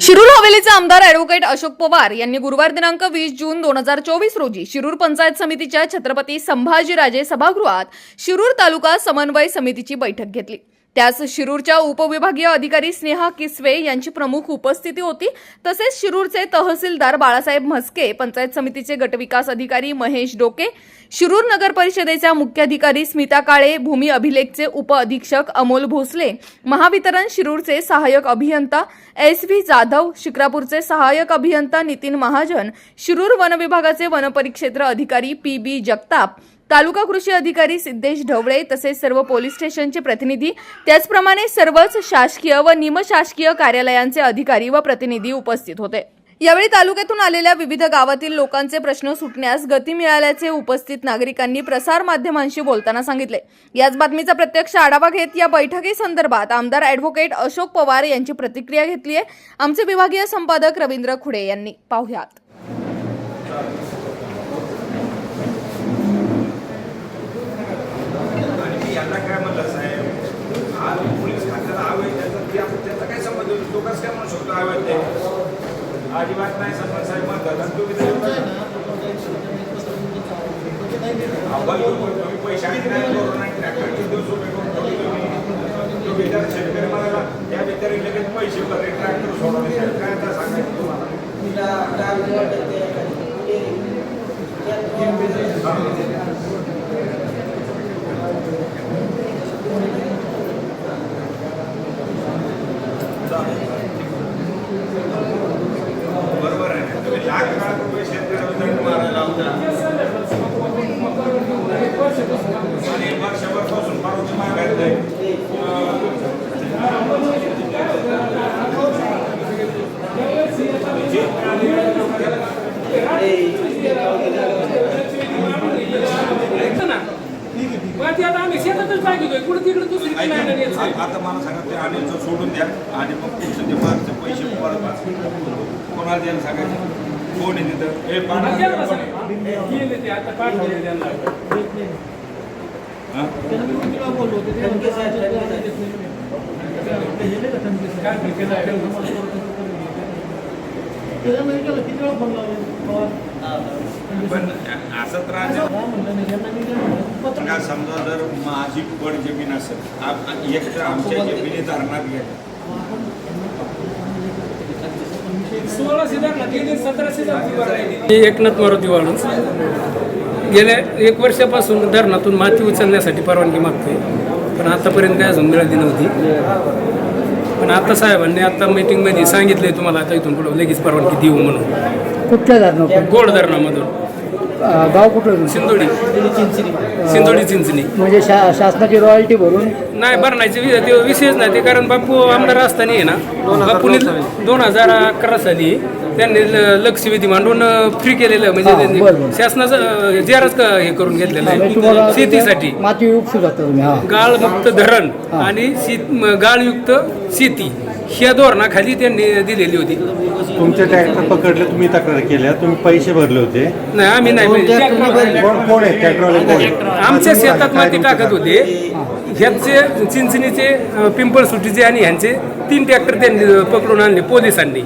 शिरूर हवेलीचे आमदार अॅडव्होकेट अशोक पवार यांनी गुरुवार दिनांक वीस जून दोन हजार चोवीस रोजी शिरूर पंचायत समितीच्या छत्रपती संभाजीराजे सभागृहात शिरूर तालुका समन्वय समितीची बैठक घेतली. त्यास शिरूरच्या उपविभागीय अधिकारी स्नेहा किसवे यांची प्रमुख उपस्थिती होती. तसेच शिरूरचे तहसीलदार बाळासाहेब म्हस्के पंचायत समितीचे गटविकास अधिकारी महेश डोके शिरूर नगर परिषदेच्या मुख्याधिकारी स्मिता काळे भूमी अभिलेखचे उप अधीक्षक अमोल भोसले महावितरण शिरूरचे सहाय्यक अभियंता एस व्ही जाधव शिक्रापूरचे सहाय्यक अभियंता नितीन महाजन शिरूर वन विभागाचे वनपरिक्षेत्र अधिकारी पी बी जगताप तालुका कृषी अधिकारी सिद्धेश ढवळे तसेच सर्व पोलीस स्टेशनचे प्रतिनिधी त्याचप्रमाणे सर्वच शासकीय व निमशासकीय कार्यालयांचे अधिकारी व प्रतिनिधी उपस्थित होते. यावेळी तालुक्यातून आलेल्या विविध गावातील लोकांचे प्रश्न सुटण्यास गती मिळाल्याचे उपस्थित नागरिकांनी प्रसार माध्यमांशी बोलताना सांगितले. याच बातमीचा प्रत्यक्ष आढावा घेत या बैठकी संदर्भात आमदार ॲडव्होकेट अशोक पवार यांची प्रतिक्रिया घेतली आहे आमचे विभागीय संपादक रवींद्र खुडे यांनी. पाहुयात आणि मी यांना काय म्हणलं साहेब आज पोलीस खात्याला अवैध त्याचा ते आपण त्याचा काय संबंध होतो तो कसं काय म्हणते अजिबात नाही सरपंच साहेब म्हणतात आणि तुम्ही तुम्ही नाही करून ट्रॅक्टर किती दिवस करून ठेवले तुम्ही तो शेतकरी मला त्या बिचारी लगेच पैसे भरले ट्रॅक्टर सोडवले काय आता सांगायचं तुम्हाला बरोबर आहे ना? तुम्ही लाख लाख रुपये शेतकऱ्याला दंड मारायला लावता आणि वर्षभरपासून पारोची मागायला नाही ऐकतं ना मग ते आता आम्ही शेतातच पाहिजे कुठे तिकडे दुसरी यायचं. आता मला सांगा ते अनिलचं सोडून द्या आणि मग पुढचं ते मागचे पैसे परत. कोणाला द्यायला सांगायचं? कोण आहे तिथं? हे आणि त्याला पाठवा. सांग, गेले पण असं त्रास का समजा जर माझी पड जमीन असेल आप- एक तर आमच्या जमिनी धरणात गेले एकनाथ मारुती वाळून गेल्या एक वर्षापासून धरणातून माती उचलण्यासाठी परवानगी मागतोय. पण आतापर्यंत काय अजून मिळाली नव्हती. पण आता साहेबांनी आता मीटिंगमध्ये सांगितले तुम्हाला आता इथून पुढे लगेच परवानगी देऊ म्हणून. कुठल्या धरणात गोड धरणामधून. गाव कुठं सिंदोडी सिंदोडी चिंचणी म्हणजे शा शासनाची रॉयल्टी भरून? नाही भरण्याचे वि- ते विषयच नाही. ते कारण बापू आमदार असताना आहे ना बापूने दोन हजार अकरा साली त्यांनी ल- लक्षवेधी मांडून फ्री केलेलं. म्हणजे हा, बरं, बरं. त्यांनी शासनाचं जेरच हे करून घेतलेलं म्हणजे आहे तुम्हाला शेतीसाठी. माती उपसू शकता तुम्ही हा. गाळमुक्त धरण. आणि शीत म- गाळयुक्त शेती. ह्या धोरणाखाली त्यांनी दिलेली होती. तुमचे ट्रॅक्टर पकडले तुम्ही तक्रार केल्या तुम्ही पैसे भरले होते. नाही आम्ही नाही कोण कोण आहे ट्रॅक्टरवाले कोण? आहे? आमच्या शेतात माती टाकत? होते. ह्यांचे चिंचणीचे अ, पिंपळसुटीचे आणि ह्यांचे तीन ट्रॅक्टर त्यांनी पकडून आणले पोलिसांनी.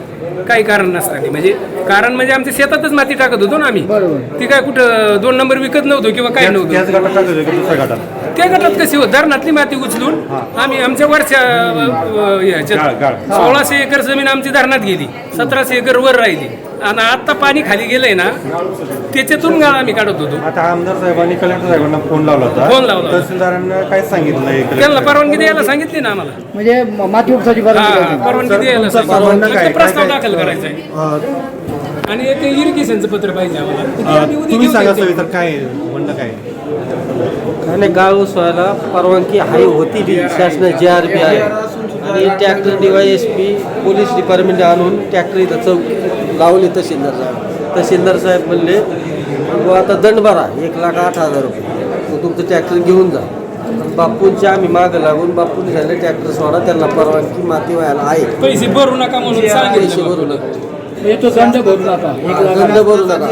काही कारण नसताना. म्हणजे कारण म्हणजे आमच्या शेतातच माती टाकत होतो ना आम्ही. बरोबर. ती काय कुठं दोन नंबर विकत नव्हतो किंवा काय त्याच नव्हतं. गटात टाकत होते की दुसऱ्या गटात? त्या गटात कशी होत? धरणातली माती उचलून आम्ही आमच्या वरच्या अ, अ, ह्याच्यात गाळ, गाळ. सोळाशे एकर जमीन आमची धरणात गेली. सतराशे एकर वर राहिली. आणि आता पाणी खाली गेलंय ना त्याच्यातून गाळ आम्ही काढत होतो आता आमदार साहेबांनी कलेक्टर साहेबांना फोन लावला होता फोन लावला होता. तहसीलदारांना काय सांगितलं त्यांना? परवानगी द्यायला सांगितली ना आम्हाला म्हणजे माती उपसाची हा परवानगी द्यायला सांगितलं. फक्त काय? प्रस्ताव दाखल करायचा आहे आणि एक इरिगेशनचं पत्र पाहिजे आम्हाला ते अं, आम्ही उद्या तुम्ही घेऊन सांगा येतो. सवितर काय आहे? म्हणणं काय? आणि गाळ उसवायला परवानगी आहे होती बी शासना जी आर बी आहे आणि tractor D Y S P police department आणून ट्रॅक्टर इथं चौक लावले तहसीलदार साहेब. तहसीलदार साहेब म्हणले "बुवा आता दंड भरा एक लाख आठ हजार रुपये. मग तुमचं ट्रॅक्टर घेऊन जा. बापूंचे आम्ही मागं लागून बापूंनी सांगितलं ट्रॅक्टर सोडा त्यांना परवानगी माती व्हायला आहे. पैसे भरू नका म्हणून पैसे भरू नका. हे तो दंड भरू नका. दंड भरू नका.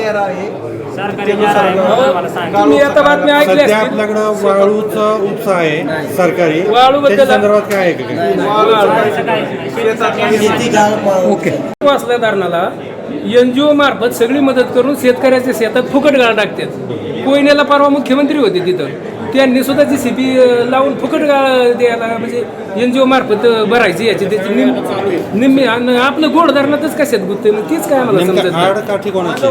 तुम्ही आता सध्या असतील. आपल्याकडं वाळूचा उपसा आहे सरकारी. वाळूबद्दल- त्याच्या संदर्भात काय आहे? का ओके. वाचल्या धरणाला एनजीओ मार्फत सगळी मदत करून शेतकऱ्याच्या शेतात फुकट गाळ टाकतात. कोयनेला परवा मुख्यमंत्री होते तिथं. त्यांनी सुद्धा जी सी पी लावून फुकट गाळ द्यायला म्हणजे एनजीओ मार्फत भरायची याची त्याची निम निम्मी आणि आपलं गोड धरणातच कशात गुत्ते मग तीच काय आम्हाला समजत नाही. आडकाठी कोणाची?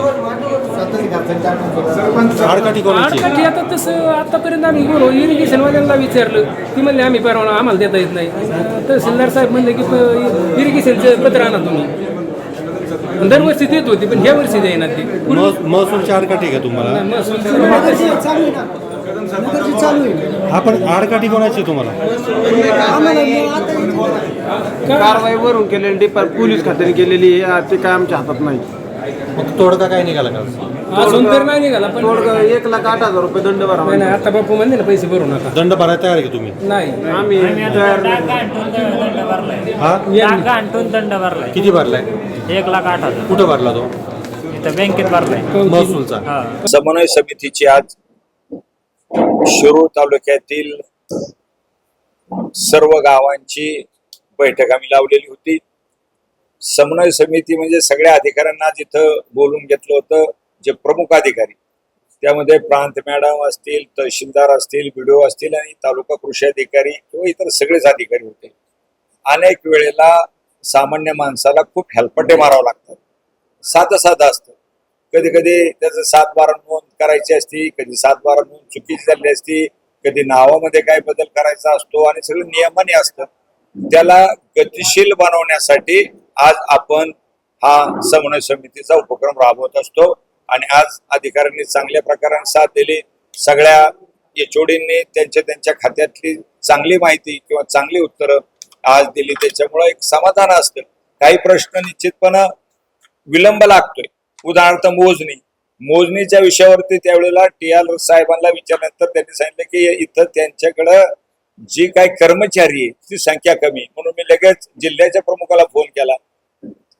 आडकाठी कोणाची? आडकाठी आता तसं आतापर्यंत आम्ही गेलो इरिगेशन वाल्यांना विचारलं. ती म्हणले आम्ही परवाना आम्हाला देता येत नाही. तहसीलदार साहेब म्हणले की प- इरिगेशनचं पत्र आणा तुम्ही. दरवर्षी देत होती पण ह्या वर्षी देईना ते. मह- महसूलची आडकाठी का तुम्हाला? आपण आडकाठी कोणाची तुम्हाला? कारवाई वरून केलेली डिपार पोलीस खात्याने केलेली आहे ते काय आमच्या हातात नाही. मग तोडगा काय निघाला का? अजून तर नाही निघाला पण तोडगा एक लाख आठ हजार रुपये दंड भरावा नाही नाही आता बापू म्हणले ना पैसे भरू नका. दंड भरायला तयार आहे का तुम्ही? नाही. आम्ही तयार नाही. हा? यांनी- टाका आणून दंड भरलाय. किती भरलाय? एक लाख आठ हजार. कुठं भरला तो? इथं बँकेत भरलाय. महसूलचा. हा. समन्वय समितीची आज शिरूर तालुक्यातील सर्व गावांची बैठक आम्ही लावलेली होती. समन्वय समिती म्हणजे सगळ्या अधिकाऱ्यांना जिथं बोलून घेतलं होतं जे प्रमुख अधिकारी. त्यामध्ये प्रांत मॅडम असतील तहसीलदार असतील बीडीओ असतील आणि तालुका कृषी अधिकारी किंवा इतर सगळेच अधिकारी होते. अनेक वेळेला सामान्य माणसाला खूप हेलपटे मारावं लागतात. साधं साधं असतं. कधी कधी त्याचं सात बारा नोंद करायची असती कधी सात बारा नोंद चुकीची झाली असती कधी नावामध्ये काय बदल करायचा असतो आणि सगळं नियमाने असतं. त्याला गतिशील बनवण्यासाठी आज आपण हा समन्वय समितीचा उपक्रम राबवत असतो आणि आज अधिकाऱ्यांनी चांगल्या प्रकाराने साथ दिली. सगळ्या एचओडींनी त्यांच्या त्यांच्या खात्यातली चांगली माहिती किंवा चांगली उत्तरं आज दिली. त्याच्यामुळं एक समाधान असतं. काही प्रश्न निश्चितपणे विलंब लागतोय. उदाहरणार्थ मोजणी. मोजणीच्या विषयावरती त्यावेळेला टी आर साहेबांना विचारल्यानंतर त्यांनी सांगितलं की इथं त्यांच्याकडं जी काही कर्मचारी आहे ती संख्या कमी म्हणून मी लगेच जिल्ह्याच्या प्रमुखाला फोन केला.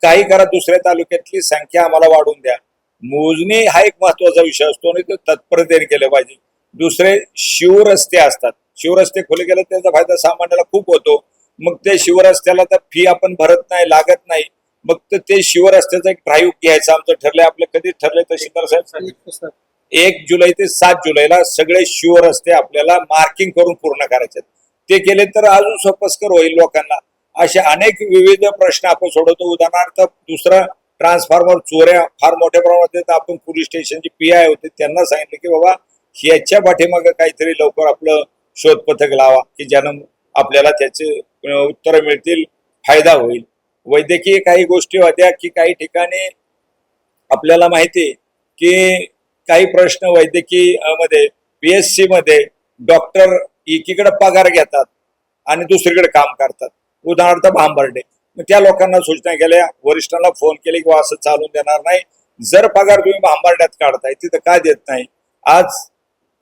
काही करा दुसऱ्या तालुक्यातली संख्या आम्हाला वाढवून द्या. मोजणी हा एक महत्त्वाचा विषय असतो आणि तो तत्परतेने केलं पाहिजे. दुसरे शिवरस्ते असतात. शिवरस्ते खुले गेले त्याचा फायदा सामान्याला खूप होतो. मग ते शिवरस्त्याला तर फी आपण भरत नाही लागत नाही. मग ते शिवरस्त्याचा एक ड्राईव्ह घ्यायचं आमचं ठरलंय. आपलं कधी ठरलंय तहसीलदार साहेब एक जुलै ते सात जुलैला सगळे शिवरस्ते आपल्याला मार्किंग करून पूर्ण करायचे ते केले तर अजून सोपस्कर होईल लोकांना. असे अनेक विविध प्रश्न आपण सोडवतो. उदाहरणार्थ दुसरा ट्रान्सफॉर्मर चोऱ्या फार मोठ्या प्रमाणात आपण पोलीस स्टेशनचे पी आय होते. त्यांना सांगितलं की बाबा ह्याच्या पाठीमागे काहीतरी लवकर आपलं शोध पथक लावा की ज्यानं आपल्याला त्याचे उत्तरं मिळतील फायदा होईल. वैद्यकीय काही गोष्टी होत्या की काही ठिकाणी आपल्याला माहिती आहे की काही प्रश्न वैद्यकीयमध्ये पीएससी मध्ये डॉक्टर एकीकडे पगार घेतात आणि दुसरीकडे काम करतात. उदाहरणार्थ भांबर्डे. मग त्या लोकांना सूचना केल्या वरिष्ठांना फोन केले की असं चालून देणार नाही. जर पगार तुम्ही भांबर्ड्यात काढताय तिथं का देत नाही? आज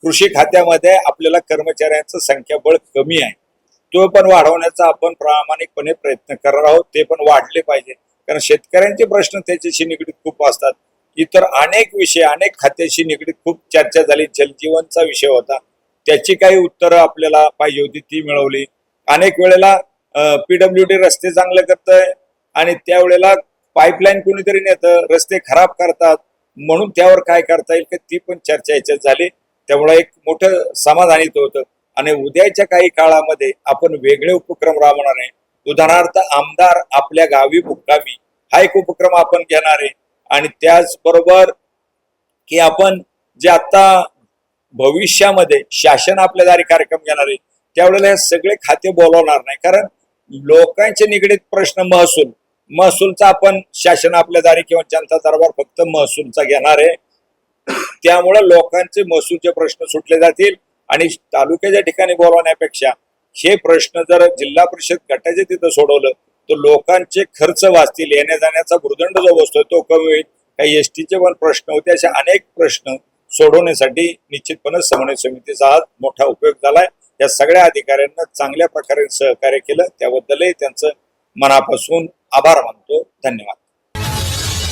कृषी खात्यामध्ये आपल्याला कर्मचाऱ्यांचं संख्याबळ कमी आहे. तो पण वाढवण्याचा आपण प्रामाणिकपणे प्रयत्न करणार आहोत. ते पण वाढले पाहिजे. कारण शेतकऱ्यांचे प्रश्न त्याच्याशी निगडीत खूप असतात. इतर अनेक विषय अनेक खात्याशी निगडीत खूप चर्चा झाली. जलजीवनचा विषय होता. त्याची काही उत्तरं आपल्याला पाहिजे होती ती मिळवली. अनेक वेळेला पीडब्ल्यू डी रस्ते चांगले करतंय आणि त्यावेळेला पाईपलाईन कोणीतरी नेतं रस्ते खराब करतात. म्हणून त्यावर काय करता येईल की ती पण चर्चा याच्यात झाली. त्यामुळे एक मोठं समाधानित होतं. आणि उद्याच्या काही काळामध्ये आपण वेगळे उपक्रम राबवणार आहे. उदाहरणार्थ आमदार आपल्या गावी मुक्कामी. हा एक उपक्रम आपण घेणार आहे. आणि त्याचबरोबर की आपण जे आता भविष्यामध्ये शासन आपल्या दारी कार्यक्रम घेणार आहे त्यावेळेला हे सगळे खाते बोलवणार नाही. कारण लोकांचे निगडीत प्रश्न महसूल महसूलचा आपण शासन आपल्या दारी किंवा जनता दरबार फक्त महसूलचा घेणार आहे. त्यामुळे लोकांचे महसूलचे प्रश्न सुटले जातील आणि तालुक्याच्या ठिकाणी बोलवण्यापेक्षा हे प्रश्न जर जिल्हा परिषद गटाचे तिथं सोडवलं तर लोकांचे खर्च वाचतील येण्या जाण्याचा भूर्दंड जो बसतोय तो कमी होईल. काही एस टीचे पण प्रश्न होते असे अनेक प्रश्न सोडवण्यासाठी निश्चितपणे समन्वय समितीचा आज मोठा उपयोग झालाय. या सगळ्या अधिकाऱ्यांना चांगल्या प्रकारे सहकार्य केलं त्याबद्दलही त्यांचं मनापासून आभार मानतो. धन्यवाद.